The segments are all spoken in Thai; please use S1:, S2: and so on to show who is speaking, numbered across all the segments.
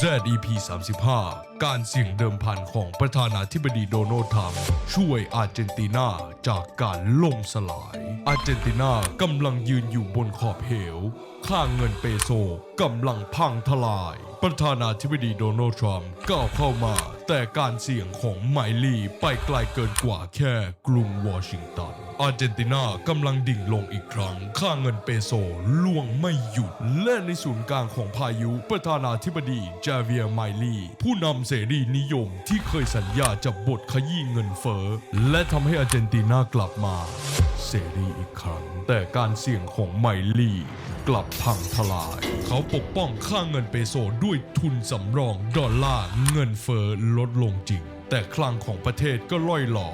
S1: ZEP 35 การเสี่ยงเดิมพันของประธานาธิบดีโดนัลด์ทรัมป์ช่วยอาร์เจนตินาจากการล่มสลาย อาร์เจนตินากำลังยืนอยู่บนขอบเหว ค่าเงินเปโซกำลังพังทลาย ประธานาธิบดีโดนัลด์ทรัมป์ก้าวเข้ามา แต่การเสี่ยงของไมลี่ไปไกลเกินกว่าแค่กรุงวอชิงตัน อาร์เจนตินากำลังดิ่งลงอีกครั้ง ค่าเงินเปโซล่วงไม่หยุด และในศูนย์กลางของพายุ ประธานาธิบดีจาเวียร์ไมลี่ผู้นำเสรีนิยมที่เคยสัญญาจะบทขยี้เงินเฟ้อและทำให้อาร์เจนตินากลับมา เสรีอีกครั้ง แต่การเสี่ยงของไมลี่กลับพังทลาย เขาปกป้องค่าเงินเปโซด้วยทุนสำรองดอลลาร์เงินเฟ้อลดลงจริง แต่คลังของประเทศก็ล่อยหลอ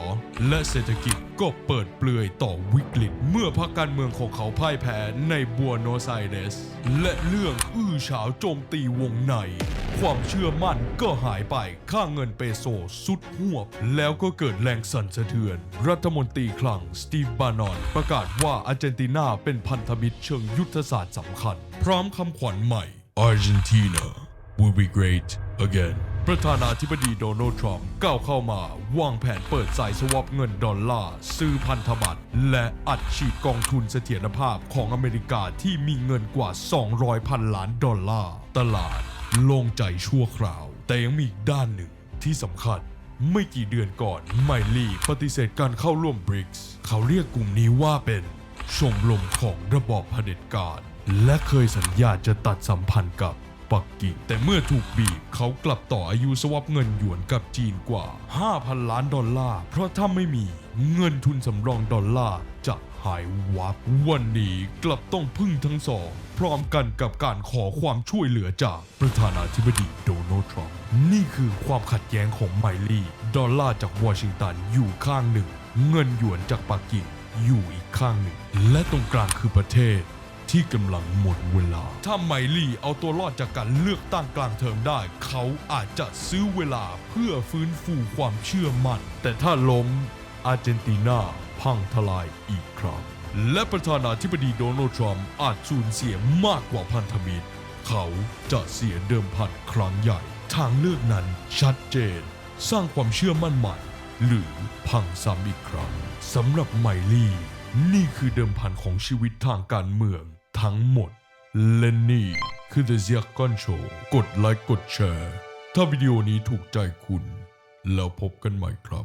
S1: และเศรษฐกิจก็เปิดเปลือยต่อวิกฤต เมื่อพรรคการเมืองของเขาพ่ายแพ้ในบัวโนไซเดสและเรื่องอื้อฉาวโจมตีวงในความเชื่อมั่นก็หายไป ค่าเงินเปโซสุดหวบ แล้วก็เกิดแรงสั่นสะเทือน รัฐมนตรีคลังสตีฟบานอน ประกาศว่าอาร์เจนตินาเป็นพันธมิตรเชิงยุทธศาสตร์สำคัญ พร้อมคำขวัญใหม่ Argentina will be great again ประธานาธิบดีโดนัลด์ทรัมป์ก้าวเข้ามาวางแผนเปิดสายสวอปเงินดอลลาร์ ซื้อพันธบัตร และอัดฉีดกองทุนเสถียรภาพของอเมริกาที่มีเงินกว่า 200 พันล้านดอลลาร์ ตลาดโล่งใจชั่วคราว แต่ยังมีอีกด้านหนึ่งที่สำคัญไม่กี่เดือนก่อนไมลี่ปฏิเสธการเข้าร่วมบริกส์เขาเรียกกลุ่มนี้ว่าเป็น ชมรมของระบอบเผด็จการ และเคยสัญญาจะตัดสัมพันธ์กับปักกิ่งแต่เมื่อถูกบีบเขากลับต่ออายุสวอปเงินหยวนกับจีนกว่า 5,000 ล้านดอลลาร์ เพราะถ้าไม่มีเงินทุนสำรองดอลลาร์จะหายวับวันนี้กลับต้องพึ่งทั้งสอง พร้อมกันกับการขอความช่วยเหลือจากประธานาธิบดีโดนัลด์ทรัมป์นี่คือความขัดแย้งของไมลี่ ดอลลาร์จากวอชิงตันอยู่ข้างหนึ่ง เงินหยวนจากปักกิ่ง อยู่อีกข้างหนึ่ง และตรงกลางคือประเทศที่กำลังหมดเวลา ถ้าไมลี่เอาตัวรอดจากการเลือกตั้งกลางเทอมได้ เขาอาจจะซื้อเวลาเพื่อฟื้นฟูความเชื่อมั่น แต่ถ้าล้มอาร์เจนตินาพังทลายอีกครั้ง และประธานาธิบดีโดนัลด์ทรัมป์อาจสูญเสียมากกว่าพันธมิตร เขาจะเสียเดิมพันครั้งใหญ่ ทางเลือกนั้นชัดเจน สร้างความเชื่อมั่นใหม่ หรือพังซ้ำอีกครั้งสำหรับไมลี่ นี่คือเดิมพันของชีวิตทางการเมืองทั้งหมด และนี่คือ The z i a k o n Show กดไลค์กดแชร์ ถ้าวิดีโอนี้ถูกใจคุณ แล้วพบกันใหม่ครับ